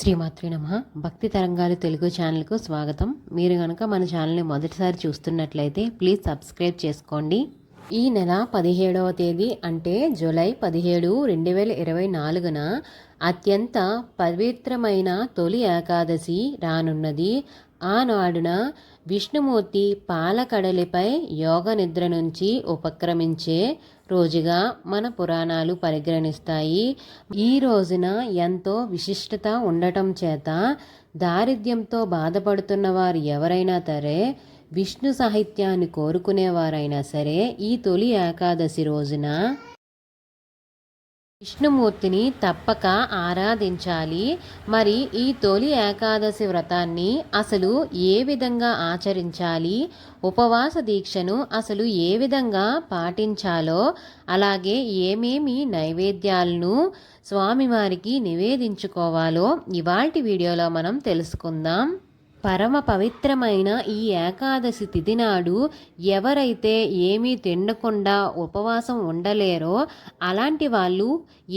శ్రీమాతృ నమ. భక్తి తరంగాలు తెలుగు ఛానల్కు స్వాగతం. మీరు కనుక మన ఛానల్ని మొదటిసారి చూస్తున్నట్లయితే ప్లీజ్ సబ్స్క్రైబ్ చేసుకోండి. ఈ నెల పదిహేడవ తేదీ అంటే జూలై పదిహేడు రెండు వేల ఇరవై నాలుగున అత్యంత పవిత్రమైన తొలి ఏకాదశి రానున్నది. ఆనాడున విష్ణుమూర్తి పాలకడలిపై యోగ నిద్ర నుంచి ఉపక్రమించే రోజుగా మన పురాణాలు పరిగణిస్తాయి. ఈ రోజున ఎంతో విశిష్టత ఉండటం చేత దారిద్ర్యంతో బాధపడుతున్న వారు ఎవరైనా సరే విష్ణు సాహిత్యాన్ని కోరుకునేవారైనా సరే ఈ తొలి ఏకాదశి రోజున విష్ణుమూర్తిని తప్పక ఆరాధించాలి. మరి ఈ తొలి ఏకాదశి వ్రతాన్ని అసలు ఏ విధంగా ఆచరించాలి? ఉపవాస దీక్షను అసలు ఏ విధంగా పాటించాలో? అలాగే ఏమేమి నైవేద్యాలను స్వామివారికి నివేదించుకోవాలో? ఇవాల్టి వీడియోలో మనం తెలుసుకుందాం. పరమ పవిత్రమైన ఈ ఏకాదశి తిథి నాడు ఎవరైతే ఏమీ తినకుండా ఉపవాసం ఉండలేరో అలాంటి వాళ్ళు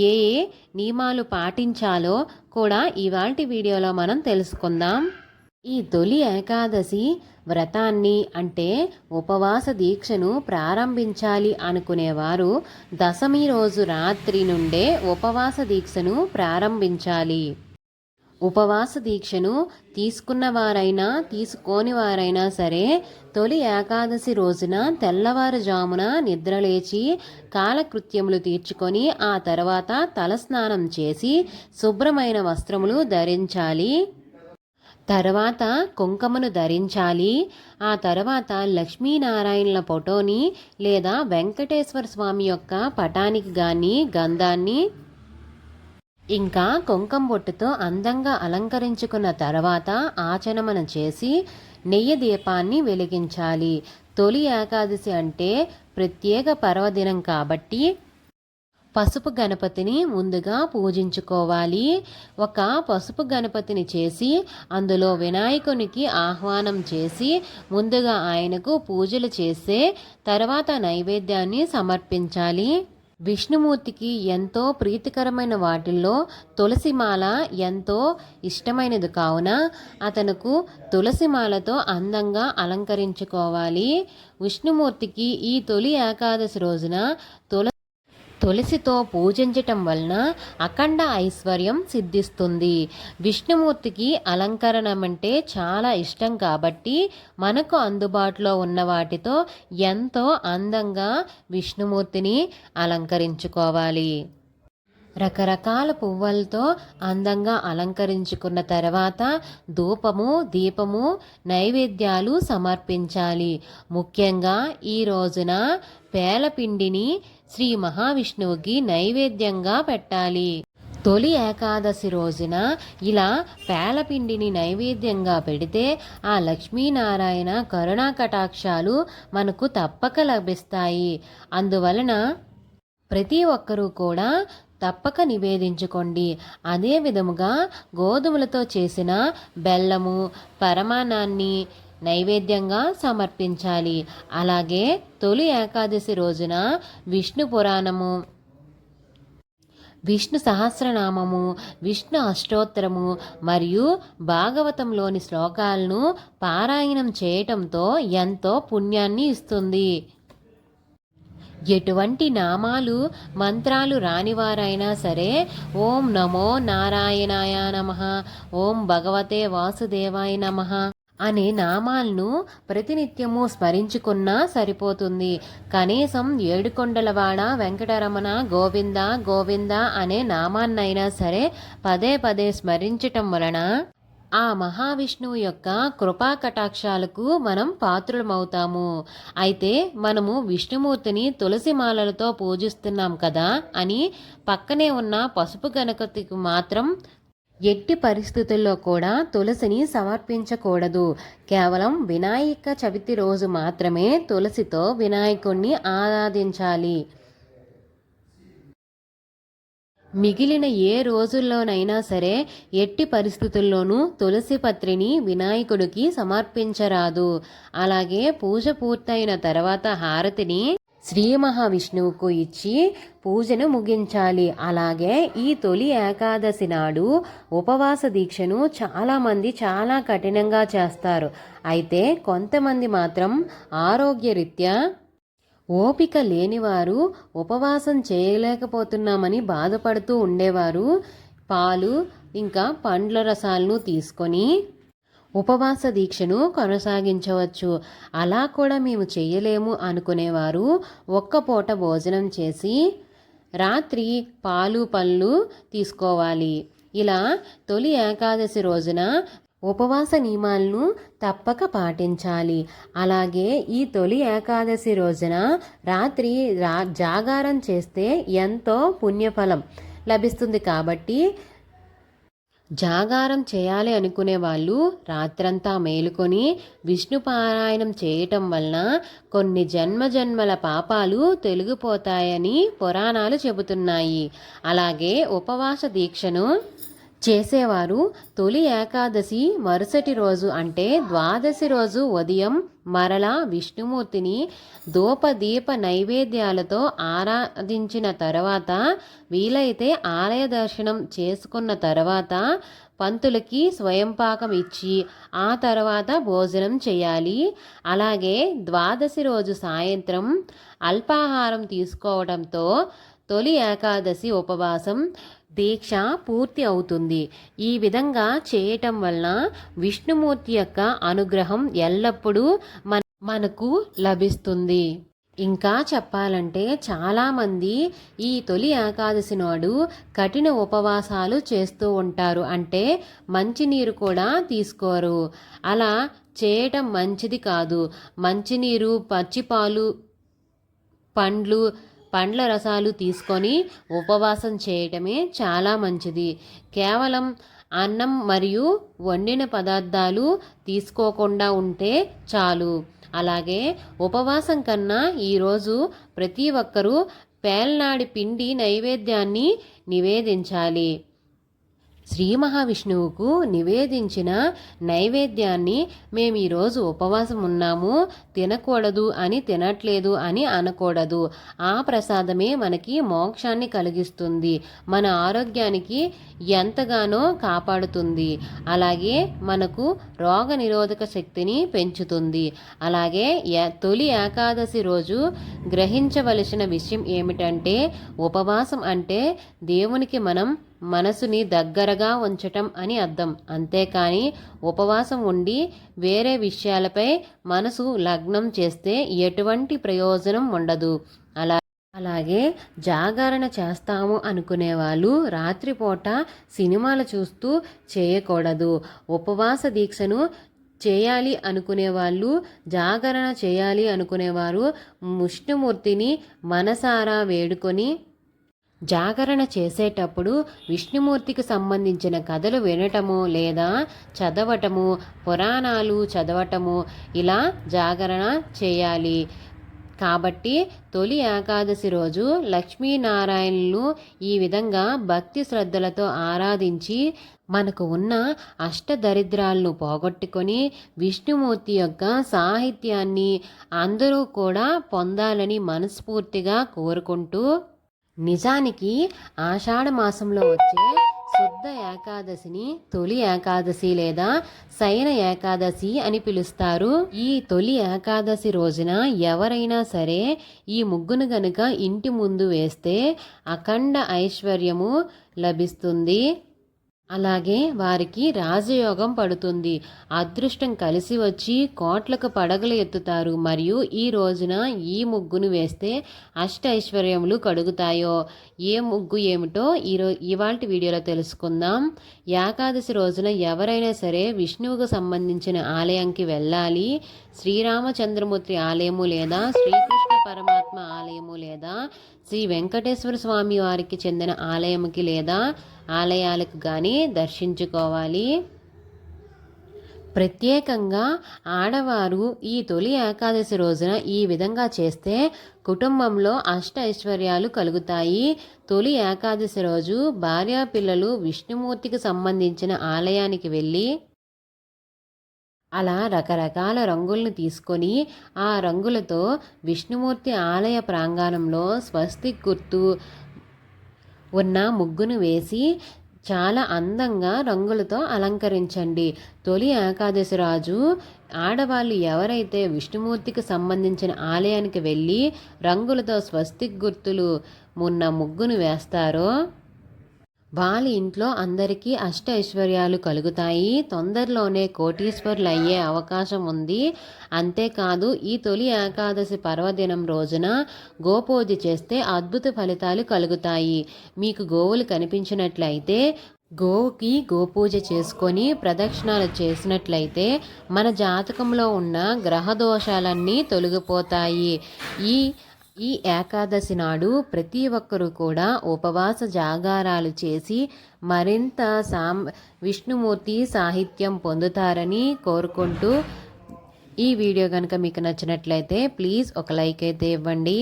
ఏ ఏ నియమాలు పాటించాలో కూడా ఇవాటి వీడియోలో మనం తెలుసుకుందాం. ఈ తొలి ఏకాదశి వ్రతాన్ని అంటే ఉపవాస దీక్షను ప్రారంభించాలి అనుకునేవారు దశమి రోజు రాత్రి నుండే ఉపవాస దీక్షను ప్రారంభించాలి. ఉపవాస దీక్షను తీసుకున్నవారైనా తీసుకోనివారైనా తీసుకోని వారైనా సరే తొలి ఏకాదశి రోజున తెల్లవారుజామున నిద్రలేచి కాలకృత్యములు తీర్చుకొని ఆ తర్వాత తలస్నానం చేసి శుభ్రమైన వస్త్రములు ధరించాలి. తర్వాత కుంకుమను ధరించాలి. ఆ తర్వాత లక్ష్మీనారాయణల ఫోటోని లేదా వెంకటేశ్వర స్వామి యొక్క పటానికి కానీ గంధాన్ని ఇంకా కుంకం బొట్టుతో అందంగా అలంకరించుకున్న తర్వాత ఆచనమన చేసి నెయ్యి దీపాన్ని వెలిగించాలి. తొలి ఏకాదశి అంటే ప్రత్యేక పర్వదినం కాబట్టి పసుపు గణపతిని ముందుగా పూజించుకోవాలి. ఒక పసుపు గణపతిని చేసి అందులో వినాయకునికి ఆహ్వానం చేసి ముందుగా ఆయనకు పూజలు చేసే తర్వాత నైవేద్యాన్ని సమర్పించాలి. విష్ణుమూర్తికి ఎంతో ప్రీతికరమైన వాటిల్లో తులసిమాల ఎంతో ఇష్టమైనది కావున అతనుకు తులసిమాలతో అందంగా అలంకరించుకోవాలి. విష్ణుమూర్తికి ఈ తొలి ఏకాదశి రోజున తుల తులసితో పూజించటం వలన అఖండ ఐశ్వర్యం సిద్ధిస్తుంది. విష్ణుమూర్తికి అలంకరణం అంటే చాలా ఇష్టం కాబట్టి మనకు అందుబాటులో ఉన్న వాటితో ఎంతో అందంగా విష్ణుమూర్తిని అలంకరించుకోవాలి. రకరకాల పువ్వులతో అందంగా అలంకరించుకున్న తర్వాత ధూపము దీపము నైవేద్యాలు సమర్పించాలి. ముఖ్యంగా ఈ రోజున పేలపిండిని శ్రీ మహావిష్ణువుకి నైవేద్యంగా పెట్టాలి. తొలి ఏకాదశి రోజున ఇలా పేలపిండిని నైవేద్యంగా పెడితే ఆ లక్ష్మీనారాయణ కరుణా కటాక్షాలు మనకు తప్పక లభిస్తాయి. అందువలన ప్రతి ఒక్కరూ కూడా తప్పక నివేదించుకోండి. అదే విధముగా గోధుమలతో చేసిన బెల్లము పరమాణాన్ని నైవేద్యంగా సమర్పించాలి. అలాగే తొలి ఏకాదశి రోజున విష్ణు పురాణము విష్ణు సహస్రనామము విష్ణు అష్టోత్తరము మరియు భాగవతంలోని శ్లోకాలను పారాయణం చేయటంతో ఎంతో పుణ్యాన్ని ఇస్తుంది. ఎటువంటి నామాలు మంత్రాలు రానివారైనా సరే ఓం నమో నారాయణాయ నమ ఓం భగవతే వాసుదేవాయ నమ అనే నామాలను ప్రతినిత్యము స్మరించుకున్నా సరిపోతుంది. కనీసం ఏడుకొండలవాడ వెంకటరమణ గోవింద గోవింద అనే నామాన్నైనా సరే పదే పదే స్మరించటం వలన ఆ మహావిష్ణువు యొక్క కృపా కటాక్షాలకు మనం పాత్రులమవుతాము. అయితే మనము విష్ణుమూర్తిని తులసి మాలలతో పూజిస్తున్నాం కదా అని పక్కనే ఉన్న పసుపు గణపతికి మాత్రం ఎట్టి పరిస్థితుల్లో కూడా తులసిని సమర్పించకూడదు. కేవలం వినాయక చవితి రోజు మాత్రమే తులసితో వినాయకుణ్ణి ఆరాధించాలి. మిగిలిన ఏ రోజుల్లోనైనా సరే ఎట్టి పరిస్థితుల్లోనూ తులసి పత్రిని వినాయకుడికి సమర్పించరాదు. అలాగే పూజ పూర్తయిన తర్వాత హారతిని శ్రీ మహావిష్ణువుకు ఇచ్చి పూజను ముగించాలి. అలాగే ఈ తొలి ఏకాదశి నాడు ఉపవాస దీక్షను చాలామంది చాలా కఠినంగా చేస్తారు. అయితే కొంతమంది మాత్రం ఆరోగ్యరీత్యా ఓపిక లేనివారు ఉపవాసం చేయలేకపోతున్నామని బాధపడుతూ ఉండేవారు. పాలు ఇంకా పండ్ల రసాలను తీసుకొని ఉపవాస దీక్షను కొనసాగించవచ్చు. అలా కూడా మేము చేయలేము అనుకునేవారు. ఒక్క పూట భోజనం చేసి రాత్రి పాలు పళ్ళు తీసుకోవాలి. ఇలా తొలి ఏకాదశి రోజున ఉపవాస నియమాలను తప్పక పాటించాలి. అలాగే ఈ తొలి ఏకాదశి రోజున రాత్రి రా జాగారం చేస్తే ఎంతో పుణ్యఫలం లభిస్తుంది కాబట్టి జాగారం చేయాలి అనుకునే వాళ్ళు రాత్రంతా మేలుకొని విష్ణు పారాయణం చేయటం వలన కొన్ని జన్మ జన్మల పాపాలు తొలగిపోతాయని పురాణాలు చెబుతున్నాయి. అలాగే ఉపవాస దీక్షను చేసేవారు తొలి ఏకాదశి మరుసటి రోజు అంటే ద్వాదశి రోజు ఉదయం మరలా విష్ణుమూర్తిని దూపదీప నైవేద్యాలతో ఆరాధించిన తర్వాత వీలైతే ఆలయ దర్శనం చేసుకున్న తర్వాత పంతులకి స్వయంపాకం ఇచ్చి ఆ తర్వాత భోజనం చేయాలి. అలాగే ద్వాదశి రోజు సాయంత్రం అల్పాహారం తీసుకోవడంతో తొలి ఏకాదశి ఉపవాసం దీక్ష పూర్తి అవుతుంది. ఈ విధంగా చేయటం వలన విష్ణుమూర్తి యొక్క అనుగ్రహం ఎల్లప్పుడూ మన మనకు లభిస్తుంది. ఇంకా చెప్పాలంటే చాలామంది ఈ తొలి ఏకాదశి నాడు కఠిన ఉపవాసాలు చేస్తూ ఉంటారు. అంటే మంచినీరు కూడా తీసుకోరు. అలా చేయటం మంచిది కాదు. మంచినీరు పచ్చిపాలు పండ్లు పండ్ల రసాలు తీసుకొని ఉపవాసం చేయటమే చాలా మంచిది. కేవలం అన్నం మరియు వండిన పదార్థాలు తీసుకోకుండా ఉంటే చాలు. అలాగే ఉపవాసం కన్నా ఈరోజు ప్రతి ఒక్కరూ పేల్నాడి పిండి నైవేద్యాన్ని నివేదించాలి. శ్రీ మహావిష్ణువుకు నివేదించిన నైవేద్యాన్ని మేము ఈరోజు ఉపవాసం ఉన్నాము. తినకూడదు అని తినట్లేదు అని అనకూడదు. ఆ ప్రసాదమే మనకి మోక్షాన్ని కలిగిస్తుంది. మన ఆరోగ్యానికి ఎంతగానో కాపాడుతుంది. అలాగే మనకు రోగ నిరోధక శక్తిని పెంచుతుంది. అలాగే తొలి ఏకాదశి రోజు గ్రహించవలసిన విషయం ఏమిటంటే ఉపవాసం అంటే దేవునికి మనం మనసుని దగ్గరగా ఉంచటం అని అర్థం. అంతేకాని ఉపవాసం ఉండి వేరే విషయాలపై మనసు లగ్నం చేస్తే ఎటువంటి ప్రయోజనం ఉండదు. అలా అలాగే జాగరణ చేస్తాము అనుకునే వాళ్ళు రాత్రిపూట సినిమాలు చూస్తూ చేయకూడదు. ఉపవాస దీక్షను చేయాలి అనుకునే వాళ్ళు జాగరణ చేయాలి అనుకునేవారు ముష్ణుమూర్తిని మనసారా వేడుకొని జాగరణ చేసేటప్పుడు విష్ణుమూర్తికి సంబంధించిన కథలు వినటము లేదా చదవటము పురాణాలు చదవటము ఇలా జాగరణ చేయాలి. కాబట్టి తొలి ఏకాదశి రోజు లక్ష్మీనారాయణులు ఈ విధంగా భక్తి శ్రద్ధలతో ఆరాధించి మనకు ఉన్న అష్టదరిద్రాలను పోగొట్టుకొని విష్ణుమూర్తి యొక్క సాహిత్యాన్ని అందరూ కూడా పొందాలని మనస్ఫూర్తిగా కోరుకుంటూ నిజానికి ఆషాఢ మాసంలో వచ్చే శుద్ధ ఏకాదశిని తొలి ఏకాదశి లేదా శయన ఏకాదశి అని పిలుస్తారు. ఈ తొలి ఏకాదశి రోజున ఎవరైనా సరే ఈ ముగ్గును గనుక ఇంటి ముందు వేస్తే అఖండ ఐశ్వర్యము లభిస్తుంది. అలాగే వారికి రాజయోగం పడుతుంది. అదృష్టం కలిసి వచ్చి కోట్లకు పడగలు ఎత్తుతారు. మరియు ఈ రోజున ఈ ముగ్గును వేస్తే అష్ట ఐశ్వర్యములు కడుగుతాయో? ఏ ముగ్గు ఏమిటో ఈరో ఇవాళ వీడియోలో తెలుసుకుందాం. ఏకాదశి రోజున ఎవరైనా సరే విష్ణువుకు సంబంధించిన ఆలయంకి వెళ్ళాలి. శ్రీరామచంద్రమూర్తి ఆలయము లేదా శ్రీకృష్ణ పరమాత్మ ఆలయము లేదా శ్రీ వెంకటేశ్వర స్వామి వారికి చెందిన ఆలయంకి లేదా ఆలయాలకు కానీ దర్శించుకోవాలి. ప్రత్యేకంగా ఆడవారు ఈ తొలి ఏకాదశి రోజున ఈ విధంగా చేస్తే కుటుంబంలో అష్ట ఐశ్వర్యాలు కలుగుతాయి. తొలి ఏకాదశి రోజు భార్యాపిల్లలు విష్ణుమూర్తికి సంబంధించిన ఆలయానికి వెళ్ళి అలా రకరకాల రంగుల్ని తీసుకొని ఆ రంగులతో విష్ణుమూర్తి ఆలయ ప్రాంగణంలో స్వస్తిక్ గుర్తు ఉన్న ముగ్గును వేసి చాలా అందంగా రంగులతో అలంకరించండి. తొలి ఏకాదశి రాజు ఆడవాళ్ళు ఎవరైతే విష్ణుమూర్తికి సంబంధించిన ఆలయానికి వెళ్ళి రంగులతో స్వస్తిక్ గుర్తులు ఉన్న ముగ్గును వేస్తారో వాళ్ళ ఇంట్లో అందరికీ అష్ట ఐశ్వర్యాలు కలుగుతాయి. తొందరలోనే కోటీశ్వరులు అయ్యే అవకాశం ఉంది. అంతేకాదు ఈ తొలి ఏకాదశి పర్వదినం రోజున గోపూజ చేస్తే అద్భుత ఫలితాలు కలుగుతాయి. మీకు గోవులు కనిపించినట్లయితే గోవుకి గోపూజ చేసుకొని ప్రదక్షిణాలు చేసినట్లయితే మన జాతకంలో ఉన్న గ్రహ దోషాలన్నీ తొలగిపోతాయి. ఈ ఈ ఏకాదశి నాడు ప్రతి ఒక్కరూ కూడా ఉపవాస జాగారాలు చేసి మరింత సాం విష్ణుమూర్తి సాహిత్యం పొందుతారని కోరుకుంటూ ఈ వీడియో కనుక మీకు నచ్చినట్లయితే ప్లీజ్ ఒక లైక్ అయితే ఇవ్వండి.